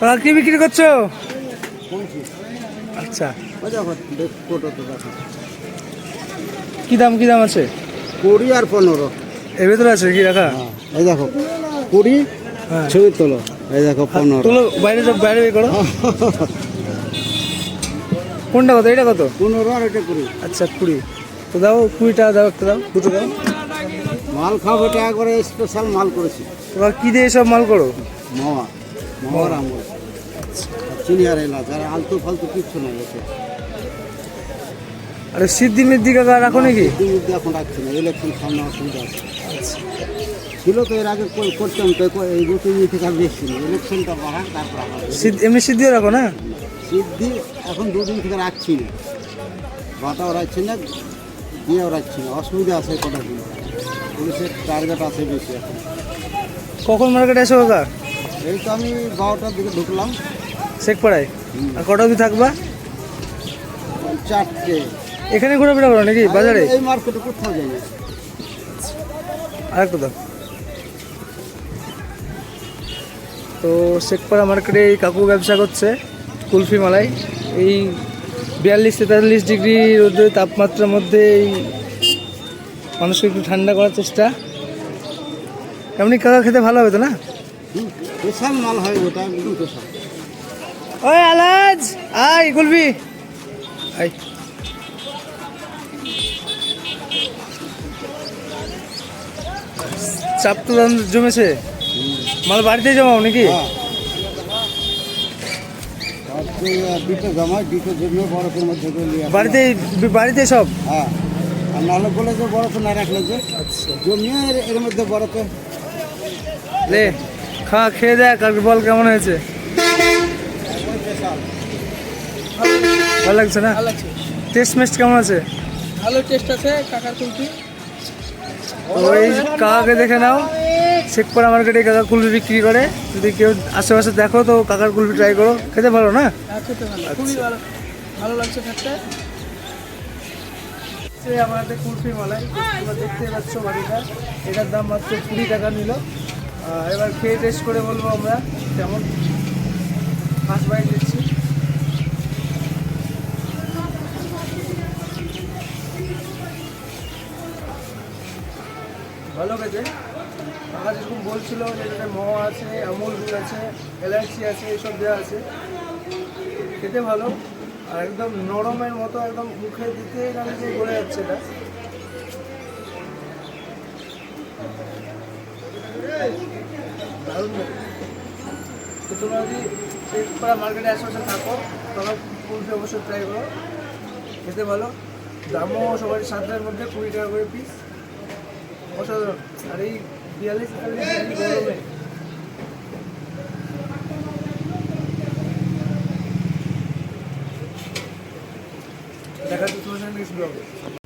কাকা কি বিক্রি করছ? আচ্ছা। কি দাম কি দাম আছে? কুড়ি আর পনেরো। এর ভেতরে আছে কি রাখা? হ্যাঁ এই দেখো কুড়ি হ্যাঁ। ছবি তোলো। এই দেখো পনেরো। তোলো বাইরে সব বাইরে বের করো। কোনটা কত? এটা কত? পনেরো আর এটা কুড়ি। আচ্ছা কুড়ি। তো দাও কুড়িটা দাও একটা দাও দুটো দাও। মাল খাব এটা একবারে স্পেশাল মাল করেছি। এবার কি দিয়ে সব মাল করো? মাওয়া চিনি আর এলাচ আর আলতু ফালতু কিচ্ছু নাই এতে আরে সিদ্ধি মিদ্দি কাকা রাখো নাকি? দুই মধ্যে এখন রাখছি না ইলেকশন সামনে অসুবিধা আছে। ছিল তো এর আগে কর- করতাম তো এই দুটো ইয়ে থেকে বেশি না ইলেকশনটা বাড়াক তারপর সিদ্ধ- এমনি সিদ্ধিও রাখো না? সিদ্ধি এখন দুদিন থেকে রাখছি না। বাটাও রাখছি না দিয়েও রাখছি না অসুবিধা আছে কটা দিন। পুলিশের টার্গেট আছে বেশি এখন। কখন মার্কেটে আসো কাকা এই তো আমি বারোটার দিকে ঢুকলাম। শেখপাড়ায়? আর কটা অবধি থাকবা? চারটে। এখানে ঘোরাফেরা করো নাকি? বাজারে? এই মার্কেটে কোথাও যাই আর একটা দাও। তো শেখপাড়া মার্কেটে এই কাকু ব্যবসা করছে কুলফি মালাই। এই বিয়াল্লিশ তেতাল্লিশ ডিগ্রি রোদের তাপমাত্রার মধ্যে এই মানুষকে একটু ঠান্ডা করার চেষ্টা। এমনি কাকা খেতে ভালো হবে তো না? হুম, মাল হয় ওটা একদম স্পেশাল ওই আলাজ আই কুলফি আই চাপ তো জমেছে। মাল বাড়িতে জমাও নাকি? হ্যাঁ। বাড়িতে বাড়িতে সব? হ্যাঁ। আর নাহলে বলে যে বরফে না রাখলে যে আচ্ছা। জমিয়ে এর- এর মধ্যে বরফে লে খা খেয়ে দেখ আর বল কেমন হয়েছে। ভালো লাগছে না? টেস্ট মেস্ট কেমন আছে? ভালো টেস্ট আছে কাকার কুলফি। ওই কাকাকে দেখে নাও। শেখপাড়া মার্কেটে কাকার কুলফি বিক্রি করে। যদি কেউ আশেপাশে দেখো তো কাকার কুলফি ট্রাই করো। খেতে ভালো না? হ্যাঁ খেতে ভালো। খুবই ভালো। ভালো লাগছে খেতে। সে আমাদের কুলফি মালাই তোমরা দেখতে পাচ্ছ বাড়িটা। এটার দাম মাত্র কুড়ি টাকা নিল। এবার খেয়ে টেস্ট করে বলব আমরা, কেমন? ফার্স্ট বাইট দিচ্ছি। ভালো খেতে। কাকা যেরকম বলছিল যে এটাতে মহা আছে, আমুল দুধ আছে, এলাচি আছে, এসব দেওয়া আছে। খেতে ভালো, আর একদম নরমের মতো, একদম মুখে দিতে গেলে যে যাচ্ছে এটা। দারুণ। তো তোমরা যদি শেখপাড়া মার্কেটে আশেপাশে থাকো তোমরা কুলফি অবশ্যই ট্রাই করো খেতে ভালো দামও সবার সাতটার মধ্যে কুড়ি টাকা করে পিস অসাধারণ আর এই বিয়াল্লিশ গরমে দেখা যাচ্ছে তোমার সঙ্গে